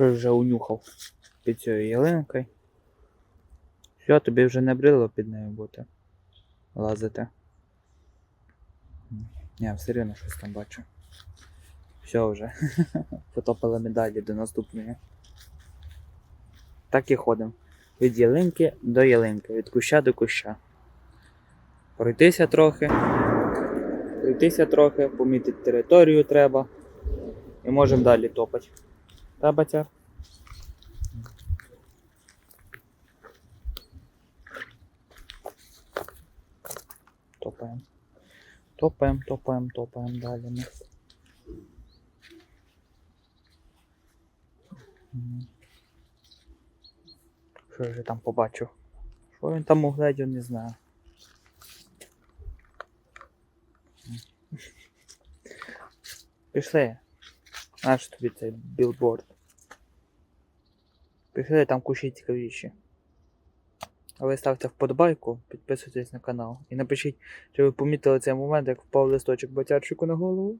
Щось вже унюхав під цією ялинкою. Все, тобі вже не брило під нею бути. Лазити. Я все рівно щось там бачу. Все вже. Потопили медалі до наступної. Так і ходимо. Від ялинки до ялинки, від куща до куща. Пройтися трохи. Пройтися трохи, помітити територію треба. І можемо далі топати. Та, батяр? Топаємо. Топаємо, топаємо, топаємо далі ми. Що я вже там побачив? Що він там угледів, не знаю. Пішли. Наш тобі цей білборд. Пішли там куші цікавіші. А ви ставте вподобайку, підписуйтесь на канал і напишіть, чи ви помітили цей момент, як впав листочок батярчику на голову.